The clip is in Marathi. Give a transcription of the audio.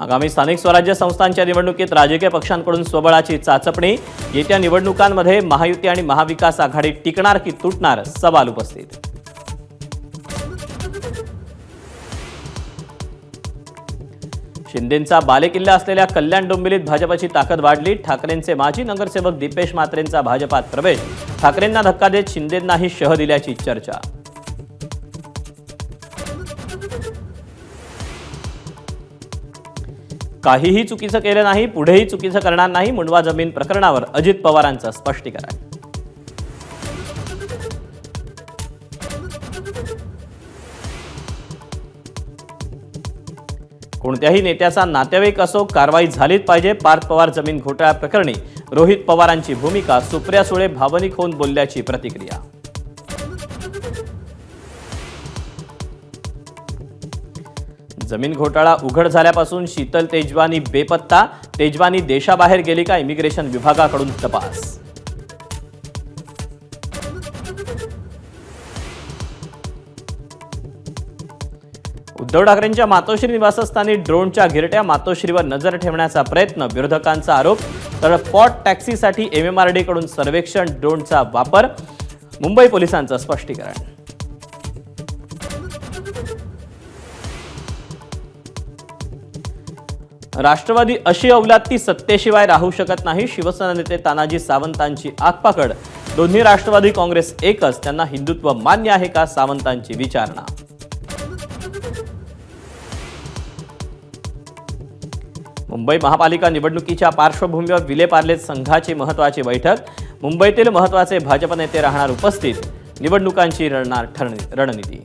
आगामी स्थानिक स्वराज्य संस्थांच्या निवडणुकीत राजकीय पक्षांकडून स्वबळाची चाचपणी. येत्या निवडणुकांमध्ये महायुती आणि महाविकास आघाडी टिकणार की तुटणार? सवाल उपस्थित. शिंदेंचा बालेकिल्ला असलेल्या कल्याण डोंबिवलीत भाजपाची ताकद वाढली. ठाकरेंचे माजी नगरसेवक दीपेश म्हात्रेंचा भाजपात प्रवेश. ठाकरेंना धक्का देत शिंदेंनाही शह दिल्याची चर्चा. काहीही चुकीचं केलं नाही पुढेही चुकीचं करणार नाही मुंडवा जमीन प्रकरणावर अजित पवारांचं स्पष्टीकरण. कोणत्याही नेत्याचा नातेवाईक असो कारवाई झालीच पाहिजे. पार्थ पवार जमीन घोटाळ्याप्रकरणी रोहित पवारांची भूमिका सुप्रिया सुळे भावनिक होऊन बोलल्याची प्रतिक्रिया. जमीन घोटाळा उघड झाल्यापासून शीतल तेजवानी बेपत्ता. तेजवानी देशाबाहेर गेली का? इमिग्रेशन विभागाकडून तपास. उद्धव ठाकरेंच्या मातोश्री निवासस्थानी ड्रोनच्या घिरट्या मातोश्रीवर नजर ठेवण्याचा प्रयत्न विरोधकांचा आरोप. तर पॉट टॅक्सीसाठी एमएमआरडी कडून सर्वेक्षण ड्रोनचा वापर. मुंबई पोलिसांचं स्पष्टीकरण. राष्ट्रवादी अशी अवलाद ती सत्तेशिवाय राहू शकत नाही. शिवसेना नेते तानाजी सावंतांची आगपाकड दोन्ही राष्ट्रवादी काँग्रेस एकच. त्यांना हिंदुत्व मान्य आहे का? सावंतांची विचारणा. मुंबई महापालिका निवडणुकीच्या पार्श्वभूमीवर विलेपार्ले संघाची महत्वाची बैठक. मुंबईतील महत्त्वाचे भाजप नेते राहणार उपस्थित. निवडणुकांची रणणार ठरणी रणनीती.